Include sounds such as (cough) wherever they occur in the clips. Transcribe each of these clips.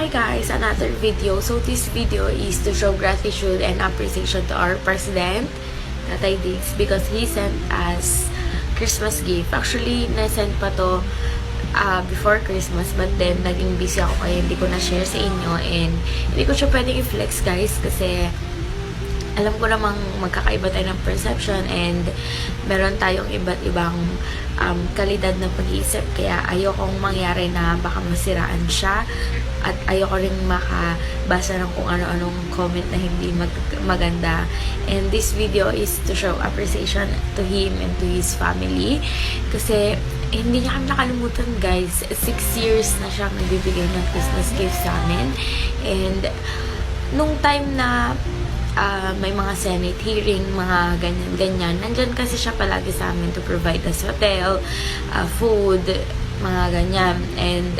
Hi guys, another video. So this video is to show gratitude and appreciation to our president, Tatay Diggs, because he sent us Christmas gift. Actually, na-send pa to uh, before Christmas, but then naging busy ako kaya hindi ko na-share sa inyo and hindi ko siya pwedeng i-flex guys kasi alam ko namang magkakaiba tayo ng perception and meron tayong iba't ibang um, kalidad ng pag-iisip. Kaya ayokong mangyari na baka masiraan siya at ayoko rin makabasa ng kung ano-anong comment na hindi mag- maganda. And this video is to show appreciation to him and to his family. Kasi hindi niya kami nakalimutan guys. Six years na siyang nagbibigay ng Christmas gift sa amin. And nung time na ah, may mga Senate hearing, mga ganyan-ganyan. Nandyan kasi siya palagi sa amin to provide us hotel, ah, food, mga ganyan. And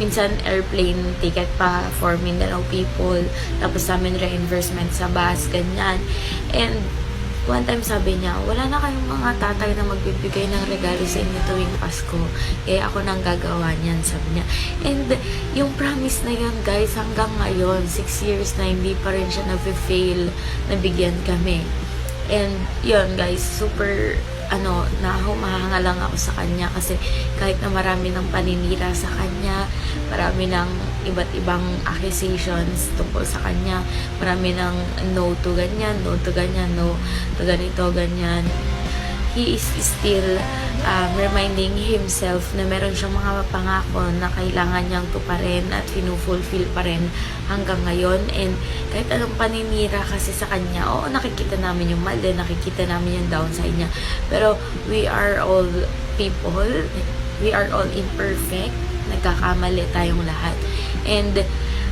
minsan airplane ticket pa for Mindanao people. Tapos sa amin reimbursement sa bus, ganyan. And one time sabi niya, wala na kayong mga tatay na magbibigay ng regalo sa inyo tuwing Pasko. Kaya ako nang gagawa niyan, sabi niya. And yung promise na yun, guys, hanggang ngayon, six years na hindi pa rin siya na-fail na bigyan kami. And yun, guys, super ano, nahumahanga lang ako sa kanya kasi kahit na marami ng paninira sa kanya, marami ng iba't ibang accusations tungkol sa kanya, marami ng no to ganyan, no to ganyan, no to ganito, ganyan. He is still um, reminding himself na meron siyang mga pangako na kailangan niyang tuparin at finufulfill pa rin hanggang ngayon. And kahit anong paninira kasi sa kanya, oo, nakikita namin yung mali, nakikita namin yung downside niya. Pero we are all people, we are all imperfect, nagkakamali tayong lahat. And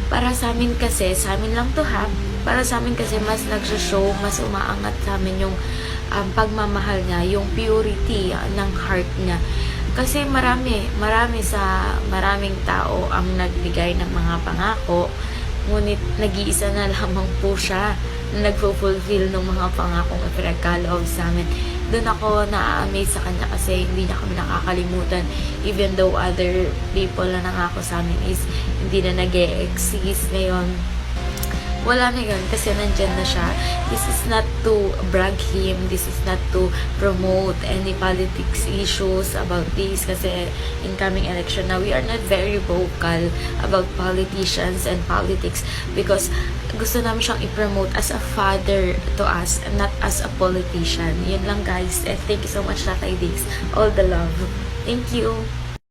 para sa amin kasi, sa amin lang to ha, para sa amin kasi mas nagsashow, mas umaangat sa amin yung um, pagmamahal niya, yung purity uh, ng heart niya. Kasi marami, marami sa maraming tao ang nagbigay ng mga pangako, ngunit nag-iisa na (laughs) lamang po siya na nagpo-fulfill ng mga pangakong ipinagkaloob sa amin. Doon ako na-amaze sa kanya kasi hindi niya kami nakakalimutan. Even though other people na nangako sa amin is hindi na nag exist ngayon wala na yun kasi nandyan na siya. This is not to brag him. This is not to promote any politics issues about this kasi incoming election na we are not very vocal about politicians and politics because gusto namin siyang i-promote as a father to us and not as a politician. Yun lang guys. And thank you so much Tatay Diggs. All the love. Thank you.